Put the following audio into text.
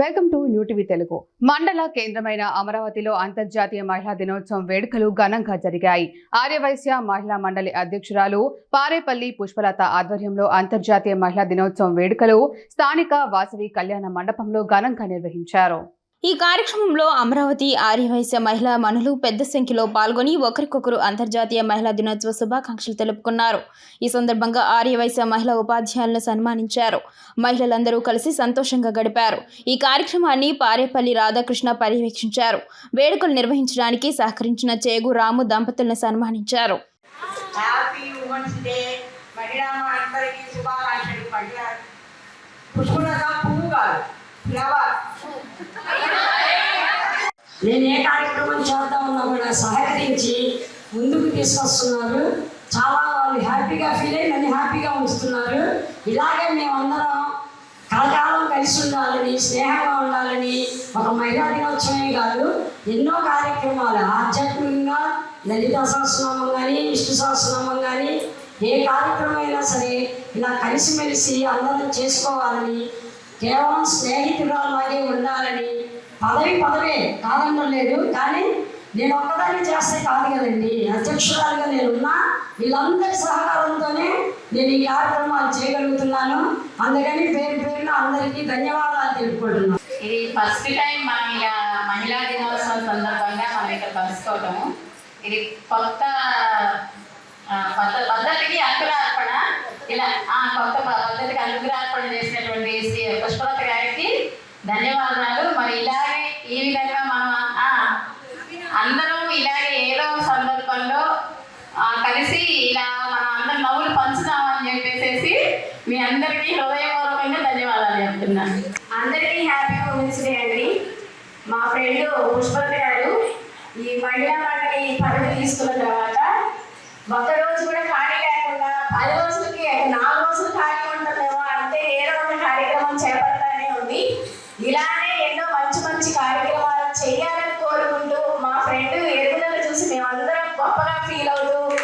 Welcome to new TV Telugu. మండల కేంద్రమైన అమరావతిలో అంతర్జాతీయ మహిళా దినోత్సవం వేడుకలు ఘనంగా జరిగాయి. ఆర్యవైశ్య మహిళా మండలి అధ్యక్షురాలు పారేపల్లి పుష్పలత ఆధ్వర్యంలో అంతర్జాతీయ మహిళా దినోత్సవం వేడుకలు స్థానిక వాసవి కళ్యాణ మండపంలో ఘనంగా నిర్వహించారు. ఈ కార్యక్రమంలో అమరావతి ఆర్యవైశ్య మహిళా మనులు పెద్ద సంఖ్యలో పాల్గొని ఒకరికొకరు అంతర్జాతీయ మహిళా దినోత్సవ శుభాకాంక్షలు తెలుపుకున్నారు. ఈ సందర్భంగా ఆర్యవైశ్య మహిళా ఉపాధ్యాయులను సన్మానించారు. మహిళలందరూ కలిసి సంతోషంగా గడిపారు. ఈ కార్యక్రమాన్ని పారేపల్లి రాధాకృష్ణ పర్యవేక్షించారు. వేడుకలు నిర్వహించడానికి సహకరించిన చేగు రాము దంపతులను సన్మానించారు. పువ్వు కాదు. ఫ్లవర్ నేను ఏ కార్యక్రమం చేద్దామన్నా కూడా సహకరించి ముందుకు తీసుకొస్తున్నారు. చాలా వాళ్ళు హ్యాపీగా ఫీల్ అయ్యి నన్ను హ్యాపీగా ఉంచుతున్నారు. ఇలాగే మేమందరం కలకాలం కలిసి ఉండాలని స్నేహంగా ఉండాలని ఒక మహిళా దినోత్సవమే కాదు ఎన్నో కార్యక్రమాలు ఆధ్యాత్మికంగా లలిత సహస్రనామం కానీ విష్ణు సహస్రనామం కానీ ఏ కార్యక్రమం అయినా సరే ఇలా కలిసిమెలిసి అందరం చేసుకోవాలని కేవలం స్నేహితురాలాగే ఉండాలని. పదవి పదవే కాదనడం లేదు. కానీ నేను ఒక్కదాన్ని చేస్తే కాదు కదండి. అధ్యక్షురాలుగా నేను ఉన్నా వీళ్ళందరి సహకారంతోనే నేను ఈ కార్యక్రమాలు చేయగలుగుతున్నాను. అందుకని పేరు పేరున అందరికీ ధన్యవాదాలు తెలుపుకుంటున్నాను. ఇది ఫస్ట్ టైం మనం ఇలా మహిళా దినోత్సవం సందర్భంగా మనం ఇక్కడ కలుసుకోవటము. ఇది కొత్త పద్ధతికి అంకురార్పణ ఇలా ఆ, కొత్త పద్ధతికి అంకురార్పణ చేసినటువంటి శ్రీ పుష్పలత గారికి ధన్యవాదాలు. మరి ఇలాగే ఈ విధంగా మనం అందరం ఇలాగే ఏదో సందర్భంలో కలిసి ఇలా మనం అందరం నవ్వులు పంచుదామని చెప్పేసి మీ అందరికీ హృదయపూర్వకంగా ధన్యవాదాలు చెప్తున్నాను అందరికీ హ్యాపీ ఉమెన్స్ డే అండి. మా ఫ్రెండ్ పుష్పలత గారు ఈ మహిళా ఈ పదవి తీసుకున్న తర్వాత ఒక్క రోజు కూడా ఖాళీ లేకుండా పది రోజులకి నాలుగు రోజులు ఖాళీ happy london